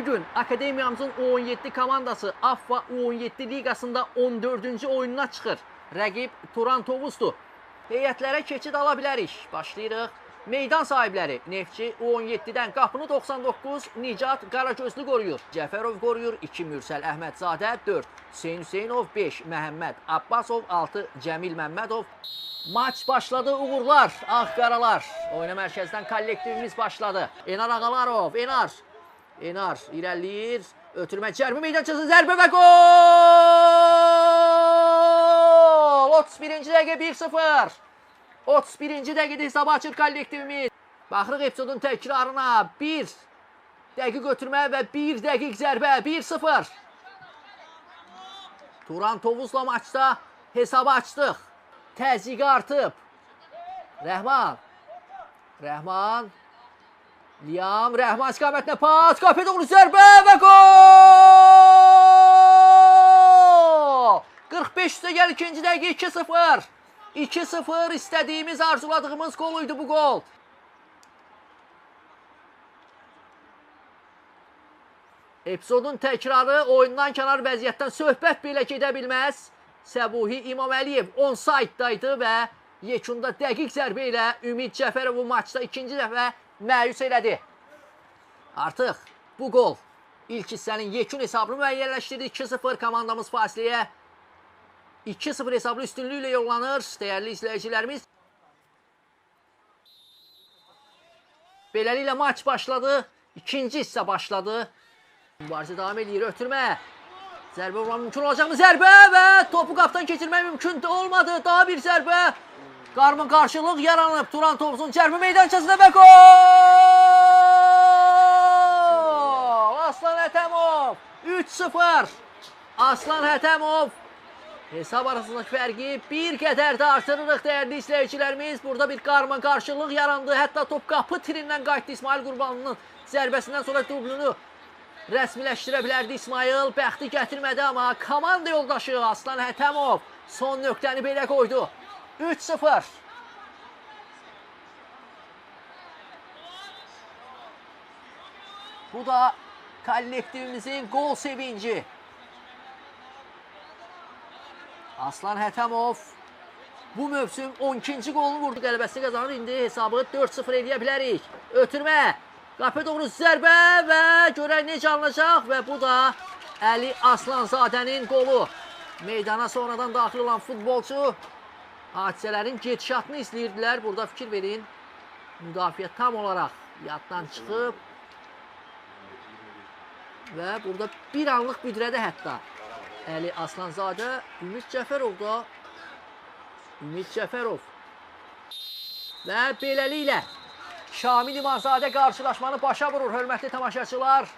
bugün akademiyamızın U17 komandası AFFA U17 liqasında 14-cü oyununa çıxır. Rəqib Turan Tovuzdur. Heyətlərə keçid ala bilərik. Başlayırıq. Meydan sahibləri Neftçi U17-dən qapını 99 Nicat Qaragözlü qoruyur. Cəfərov qoruyur 2 Mürsəl Əhmədzadə 4 Hüseyn Hüseynov 5 Məhəmməd Abbasov 6 Cəmil Məmmədov Maç başladı uğurlar, ağ qaralar. Oyuna mərkəzdən kollektivimiz başladı. Enar Ağalarov, Enar. Enar irəliləyir. Ötürmə cərbi meydançası zərbə və gol! 31-ci dəqiqə 1-0. 31-ci dəqiqədə hesabı açır kollektivimiz. Baxırıq epizodun təkrarına. 1 dəqiq ötürmə və 1 dəqiq zərbə 1-0. Turan Tovuzla maçda hesabı açdıq. Təzyiqi artıb. Rəhman. Rəhman. Liam Rəhman istiqamətinə pas. Qapıya doğru zərbə və gol! 45 üstə gəl ikinci dəqiqə 2-0. 2-0 istədiyimiz, arzuladığımız gol idi bu gol. Epizodun təkrarı oyundan kənar vəziyyətdən söhbət belə gedə bilməz. Səbuhi İmaməliyev onside-daydı və yekunda dəqiq zərbə ilə Ümid Cəfərovu maçda ikinci dəfə məyus elədi. Artıq bu gol ilk hissənin yekun hesabını müəyyənləşdirdi. 2-0 komandamız fasiləyə 2-0 hesablı üstünlüklə yollanır. Dəyərli izləyicilərimiz. Beləliklə maç başladı. İkinci hissə başladı. Mübarizə davam edir. Ötürmə. Zərbə vurmaq mümkün olacaqmı? Zərbə və topu qapdan keçirmək mümkün olmadı. Daha bir zərbə. Qarmın qarşılıq yaranıb. Turan Tovuzun cərbi meydançasında və gol! Aslan Hətəmov 3-0. Aslan Hətəmov hesab arasındakı fərqi bir qədər də artırırıq dəyərli izləyicilərimiz. Burada bir qarmın qarşılıq yarandı. Hətta top qapı tirindən qayıtdı İsmail Qurbanlının zərbəsindən sonra dublunu rəsmiləşdirə bilərdi İsmail. Bəxti gətirmədi amma komanda yoldaşı Aslan Hətəmov son nöqtəni belə qoydu. 3-0. Bu da kollektivimizin gol sevinci. Aslan Hətəmov bu mövsüm 12-ci golunu vurdu qələbəsini qazanır. İndi hesabı 4-0 eləyə bilərik. Ötürmə. Qapı doğru zərbə və görək necə alınacaq və bu da Əli Aslanzadənin qolu. Meydana sonradan daxil olan futbolçu hadisələrin gedişatını izləyirdilər. Burada fikir verin. Müdafiə tam olaraq yaddan çıxıb və burada bir anlıq büdrədə hətta Əli Aslanzadə, Ümid Cəfərov da Ümid Cəfərov və beləliklə Şamil İmanzadə qarşılaşmanı başa vurur, hörmətli tamaşaçılar.